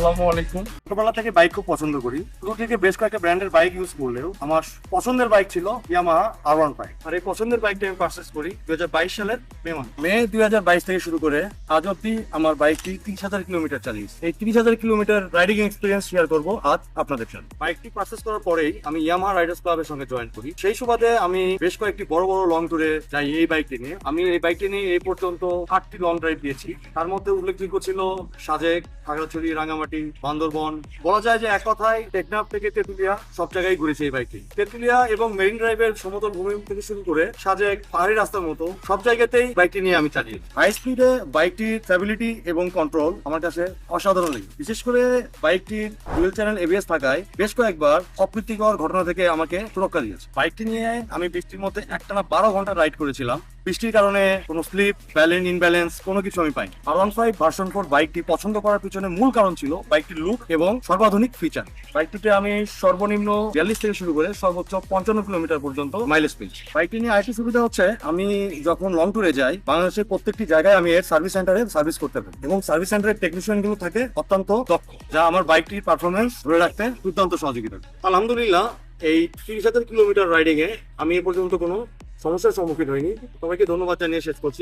আসসালামু আলাইকুম। ছোটবেলা থেকে বাইক খুব পছন্দ করি। শুরু থেকে বেশ কয়েকটা ব্র্যান্ডের বাইক ইউজ করলেও আমার পছন্দের বাইক ছিল ইয়ামাহা আর ওয়ান ফাইভ আর এই পছন্দের বাইকটা আমি পারচেস করি দুই সালের মে মাস। মে দুই থেকে শুরু করে আজ অব্দি আমার বাইকটি তিরিশ হাজার কিলোমিটার চালিয়েছে। এই তিরিশ হাজার কিলোমিটার রাইডিং এক্সপিরিয়েন্স শেয়ার করব আজ আপনাদের সাথে বাইকটি পারচেস করার পরেই আমি ইয়ামাহা রাইডার্স ক্লাবের সঙ্গে জয়েন করি। সেই সুবাদে আমি বেশ কয়েকটি বড় বড় লং ট্যুরে যাই এই বাইকটি নিয়ে। আমি এই বাইকটি নিয়ে এই পর্যন্ত আটটি লং ড্রাইভ দিয়েছি। তার মধ্যে উল্লেখযোগ্য ছিল সাজেক, খাগড়াছড়ি রাঙামাটি বান্দরবন। বলা যায় যে এক কথায় টেকনাফ থেকে তেতুলিয়া সব জায়গায় ঘুরেছে এই বাইকটি। তেতুলিয়া এবং মেরিন ড্রাইভের সমতল ভূমি থেকে শুরু করে সাজেক, পাহাড়ি রাস্তার মতো সব জায়গাতেই বাইকটি নিয়ে আমি চালিয়ে হাই স্পিডে বাইকটির স্টেবিলিটি এবং কন্ট্রোল আমার কাছে অসাধারণ লাগে। বিশেষ করে বাইকটির ডুয়েল চ্যানেল এবিএস থাকায় বেশ কয়েকবার অপ্রীতিকর ঘটনা থেকে আমাকে সুরক্ষা দিয়েছে। বাইকটি নিয়ে আমি বৃষ্টির মধ্যে একটানা বারো ঘণ্টা রাইড করেছিলাম। বৃষ্টির কারণে কোনো স্লিপ, ব্যালেন্স, ইনব্যালেন্স, কোনো কিছু আমি পাইনি। R one five version four বাইকটি পছন্দ করার পিছনে মূল কারণ ছিল বাইকটির লুক এবং সর্বাধুনিক ফিচার বাইকটিতে আমি সর্বনিম্ন বিয়াল্লিশ থেকে শুরু করে সর্বোচ্চ পঞ্চান্ন কিলোমিটার পর্যন্ত মাইলেজ পেয়েছি। বাইকটি নিয়ে আরেকটি সুবিধা হচ্ছে, আমি যখন লং ট্যুরে যাই, বাংলাদেশের প্রত্যেকটি জায়গায় আমি এর সার্ভিস সেন্টারে সার্ভিস করতে পারি এবং সার্ভিস সেন্টারের টেকনিশিয়ানগুলো থাকে অত্যন্ত দক্ষ, যা আমার বাইকটির পারফরমেন্স ধরে রাখতে দুর্দান্ত সহযোগিতা আলহামদুলিল্লাহ, এই তিরিশ হাজার কিলোমিটার রাইডিং এ আমি এ পর্যন্ত কোনো সমস্যার সম্মুখীন হইনি সবাইকে ধন্যবাদ জানিয়ে শেষ করছি।